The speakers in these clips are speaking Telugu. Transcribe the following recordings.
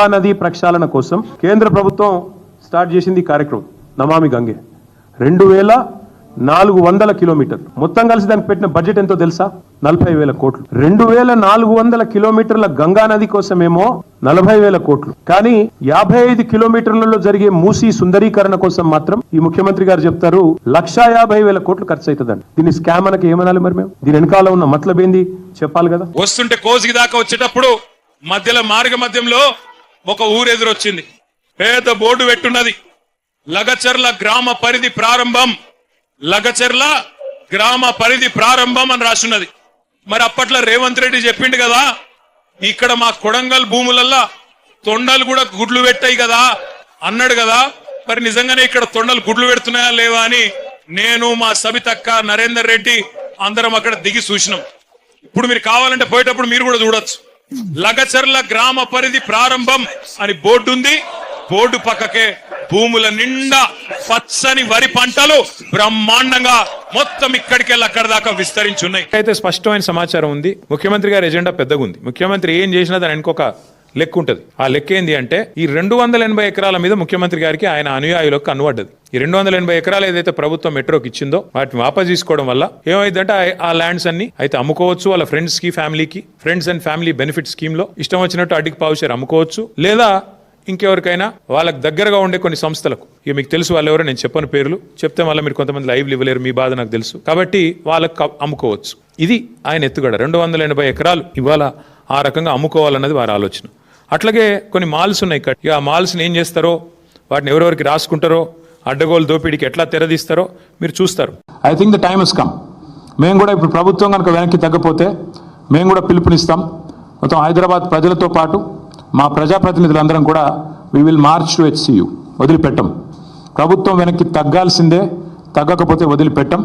గంగా నది ప్రక్షాళన కోసం కేంద్ర ప్రభుత్వం స్టార్ట్ చేసింది కార్యక్రమం నమామి గంగే. రెండు వేల నాలుగు వందల కిలోమీటర్లు. మొత్తం కలిసి దానికి పెట్టిన బడ్జెట్ ఎంతో తెలుసా? నలభై వేల కోట్లు. రెండు వేల నాలుగు వందల కిలోమీటర్ల గంగా నది కోసమేమో నలభై వేల కోట్లు. కానీ యాభై ఐదు కిలోమీటర్లలో జరిగే మూసి సుందరీకరణ కోసం మాత్రం ఈ ముఖ్యమంత్రి గారు చెప్తారు లక్షా యాభై వేల కోట్లు ఖర్చు అవుతుందండి దీన్ని స్కామ్ అనకి ఏమనాలి మరి మేము? దీని వెనకాల ఉన్న మతలబ్ ఏంది? చెప్పాలి కదా. వస్తుంటే కోసికి దాకా వచ్చేటప్పుడు మధ్యలో మార్గ మధ్యంలో ఒక ఊరు ఎదురొచ్చింది పేద బోర్డు పెట్టున్నది. లగచర్ల గ్రామ పరిధి ప్రారంభం. లగచర్ల గ్రామ పరిధి ప్రారంభం అని రాసున్నది. మరి అప్పట్లో రేవంత్ రెడ్డి చెప్పిండు కదా ఇక్కడ మా కొడంగల్ భూములల్లా తొండలు కూడా గుడ్లు పెట్టాయి కదా అన్నాడు కదా మరి నిజంగానే ఇక్కడ తొండలు గుడ్లు పెడుతున్నాయా లేవా అని నేను మా సబితక్క నరేందర్ రెడ్డి అందరం అక్కడ దిగి చూసినాం. ఇప్పుడు మీరు కావాలంటే పోయేటప్పుడు మీరు కూడా చూడొచ్చు. లగచర్ల గ్రామ పరిధి ప్రారంభం అని బోర్డు ఉంది బోర్డు పక్కకే భూముల నిండా పచ్చని వరి పంటలు బ్రహ్మాండంగా మొత్తం ఇక్కడికి వెళ్ళి అక్కడ దాకా విస్తరించి ఉన్నాయి అయితే స్పష్టమైన సమాచారం ఉంది. ముఖ్యమంత్రి గారి ఎజెండా పెద్దగా ఉంది ముఖ్యమంత్రి ఏం చేసినా దాని ఇంకొక లెక్క ఉంటుంది. ఆ లెక్క ఏంది అంటే ఈ రెండు వందల ఎనభై ఎకరాల మీద ముఖ్యమంత్రి గారికి ఆయన అనుయాయులకు కనబడ్డది ఈ రెండు వందల ఎనభై ఎకరాలు ఏదైతే ప్రభుత్వం మెట్రోకి ఇచ్చిందో వాటిని వాపస్ తీసుకోవడం వల్ల ఏమైందంటే ఆ- ల్యాండ్స్ అన్ని అయితే అమ్ముకోవచ్చు వాళ్ళ ఫ్రెండ్స్కి ఫ్యామిలీకి ఫ్రెండ్స్ అండ్ ఫ్యామిలీ బెనిఫిట్ స్కీమ్లో ఇష్టం వచ్చినట్టు అడ్డికి పావుషేర్ అమ్ముకోవచ్చు. లేదా ఇంకెవరికైనా వాళ్ళకి దగ్గరగా ఉండే కొన్ని సంస్థలకు. ఇక మీకు తెలుసు వాళ్ళు ఎవరో నేను చెప్పని పేర్లు. చెప్తే మళ్ళీ మీరు కొంతమంది లైవ్లు ఇవ్వలేరు మీ బాధ నాకు తెలుసు. కాబట్టి వాళ్ళకి అమ్ముకోవచ్చు. ఇది ఆయన ఎత్తుగడ. రెండు వందల ఎనభై ఎకరాలు ఇవాళ ఆ రకంగా అమ్ముకోవాలన్నది వారి ఆలోచన. అట్లాగే కొన్ని మాల్స్ ఉన్నాయి ఇక్కడ. ఇక ఆ మాల్స్ని ఏం చేస్తారో వాటిని ఎవరెవరికి రాసుకుంటారో అడ్డగోలు దోపిడీకి ఎట్లా తెరదీస్తారో మీరు చూస్తారు. I think the time is come మేము కూడా ఇప్పుడు ప్రభుత్వం కనుక వెనక్కి తగ్గపోతే మేము కూడా పిలుపునిస్తాం. మొత్తం హైదరాబాద్ ప్రజలతో పాటు మా ప్రజాప్రతినిధులందరం కూడా we will march to HCU వదిలిపెట్టం. ప్రభుత్వం వెనక్కి తగ్గాల్సిందే తగ్గకపోతే వదిలిపెట్టం.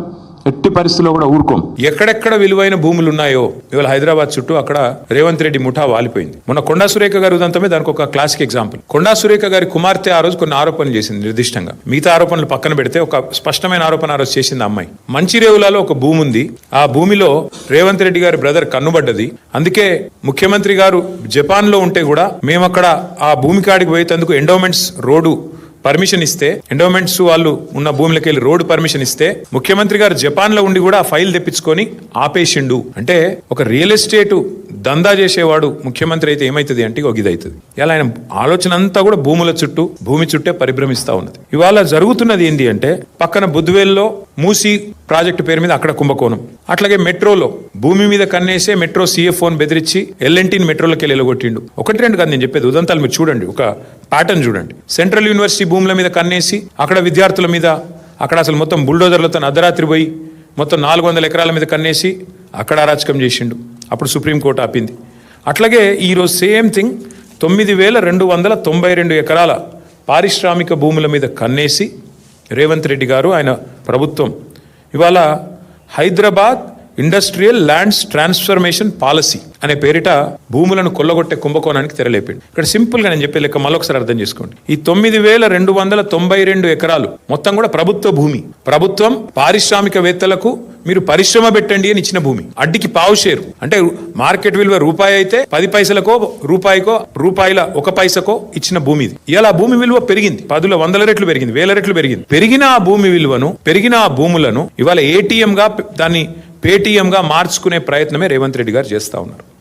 ఎట్టి పరిస్థితిలో కూడా ఊరుకోం. ఎక్కడెక్కడ విలువైన భూములు ఉన్నాయో ఇవాళ హైదరాబాద్ చుట్టూ అక్కడ రేవంత్ రెడ్డి ముఠా వాలిపోయింది. మొన్న కొండా సురేఖ గారి ఉదంతమే దానికి ఒక క్లాసిక్ ఎగ్జాంపుల్. కొండా సురేఖ గారి కుమార్తె ఆ రోజు కొన్ని ఆరోపణలు చేసింది నిర్దిష్టంగా. మిగతా ఆరోపణలు పక్కన పెడితే ఒక స్పష్టమైన ఆరోపణ ఆ రోజు చేసింది అమ్మాయి అమ్మాయి. మంచిరేవులలో ఒక భూమి ఉంది. ఆ భూమిలో రేవంత్ రెడ్డి గారి బ్రదర్ కన్నుబడ్డది. అందుకే ముఖ్యమంత్రి గారు జపాన్లో ఉంటే కూడా మేము అక్కడ ఆ భూమి కాడికి పోయేందుకు ఎండోమెంట్స్ రోడ్డు పర్మిషన్ ఇస్తే ఎండోమెంట్స్ వాళ్ళు ఉన్న భూములకి వెళ్ళి రోడ్డు పర్మిషన్ ఇస్తే ముఖ్యమంత్రి గారు జపాన్లో ఉండి కూడా ఆ ఫైల్ తెప్పించుకొని ఆపేసిండు. అంటే ఒక రియల్ ఎస్టేట్ దందా చేసేవాడు ముఖ్యమంత్రి అయితే ఏమైతుంది అంటే ఒక ఇది అవుతుంది ఇలా ఆయన ఆలోచన అంతా కూడా భూముల చుట్టూ భూమి చుట్టే పరిభ్రమిస్తా ఉన్నది. ఇవాళ జరుగుతున్నది ఏంటి అంటే పక్కన బుద్వేల్లో మూసి ప్రాజెక్టు పేరు మీద అక్కడ కుంభకోణం. అట్లాగే మెట్రోలో భూమి మీద కన్నేసే మెట్రో సిఎఫ్ఓని బెదిరించి ఎల్ఎన్టీని మెట్రోలోకి వెళ్ళి ఎలగొట్టిండు. ఒకటి రెండు కాదు నేను చెప్పేది ఉదంతాలు మీరు చూడండి ఒక ప్యాటర్న్ చూడండి. సెంట్రల్ యూనివర్సిటీ భూముల మీద కన్నేసి అక్కడ విద్యార్థుల మీద అక్కడ అసలు మొత్తం బుల్డోజర్లతో అర్ధరాత్రి పోయి మొత్తం నాలుగు వందల ఎకరాల మీద కన్నేసి అక్కడ అరాచకం చేసిండు. అప్పుడు సుప్రీంకోర్టు ఆపింది. అట్లాగే ఈరోజు సేమ్ థింగ్ తొమ్మిది వేల రెండు వందల తొంభై రెండు ఎకరాల పారిశ్రామిక భూముల మీద కన్నేసి రేవంత్ రెడ్డి గారు ఆయన ప్రభుత్వం. ఇవాళ Hyderabad industrial lands transformation policy అనే పేరిట భూములను కొల్లగొట్టే కుంభకోణానికి తెరలేపాడు ఇక్కడ సింపుల్గా నేను చెప్పే లెక్క మరొకసారి అర్థం చేసుకోండి. ఈ తొమ్మిది వేల రెండు వందల తొంభై రెండు ఎకరాలు మొత్తం కూడా ప్రభుత్వ భూమి. ప్రభుత్వం పారిశ్రామికవేత్తలకు మీరు పరిశ్రమ పెట్టండి అని ఇచ్చిన భూమి. అడ్డికి పావు షేరు. అంటే మార్కెట్ విలువ రూపాయి అయితే పది పైసలకో రూపాయికో రూపాయల ఒక పైసకో ఇచ్చిన భూమి ఇది. ఇలా భూమి విలువ పెరిగింది. పదుల వందల రెట్లు పెరిగింది వేల రెట్లు పెరిగింది. పెరిగిన ఆ భూమి విలువను పెరిగిన ఆ భూములను ఇవాళ ఏటీఎం గా దాన్ని పేటీఎం గా మార్చుకునే ప్రయత్నమే రేవంత్ రెడ్డి గారు చేస్తా ఉన్నారు.